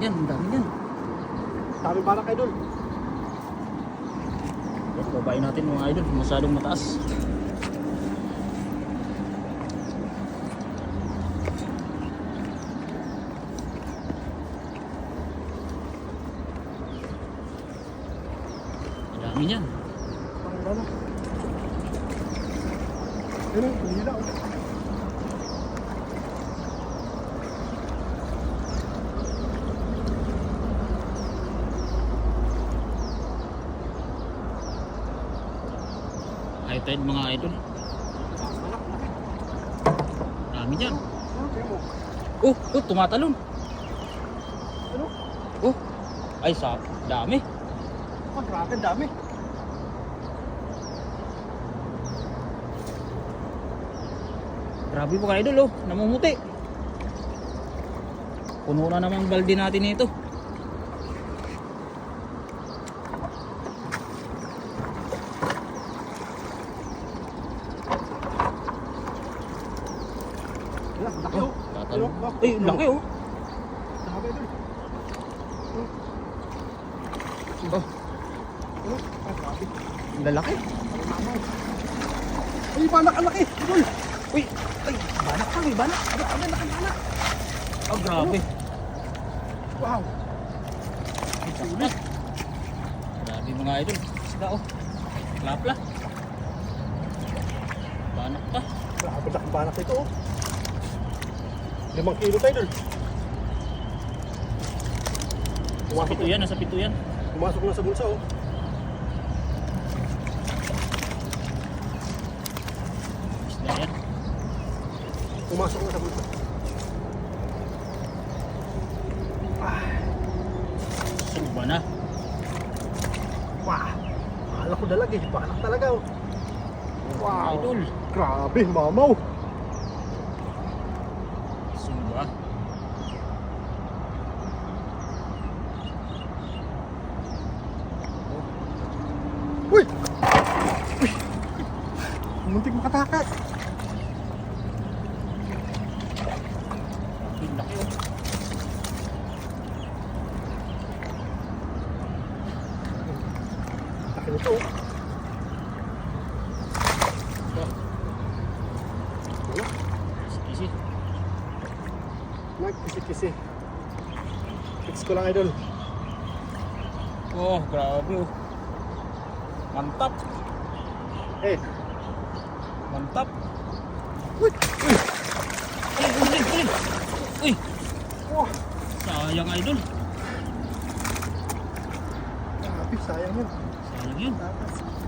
yan, ang dami yan. Dami barak idol. Yes, babayin natin mga idol, masyadong mataas. Ang dami yan. Ang barak. Ayun, ang hila. High tide mga idol. Dami yan. Tingnan mo. Oh, oh, tumatalon. Oh, ay sa dami. Ah, grabe, dami. Grabe mga idol oh, namumuti. Puno na naman balde natin ito. Laki oh. Oh. Ay, laki oh. Dami idol. Oh, Ano? Ang lalaki. Ay, banak, ang laki. Idol. Uy, ay, banak ka, may banak. Grabe, laki banak. Oh, grabe. Wow. Ay, sakla. Grabe mga idol. Isda oh. Lapla. Banak pa. Grabe, laki banak ito oh. Limang kilo tayo idol. Sa Pumasok pito yan, nasa pito yan. Pumasok na sa bulsa oh. Isda yan. Pumasok na sa bulsa. Suba na. Wow. Akala ko dalag eh. Banak talaga oh. Wow. Idol. Grabe, mamaw. Uy! Uy! Muntik makatakas. Wala. Easy. Nagkisi-kisi. Fix ko lang idol. Oh, grabe oh. Mantap. Eh, Mantap. uy! Uy! Uy, ulit, ulit. Uy, Wow! sayang idol. Grabe, sayang yun. Sayang yun. Tatas.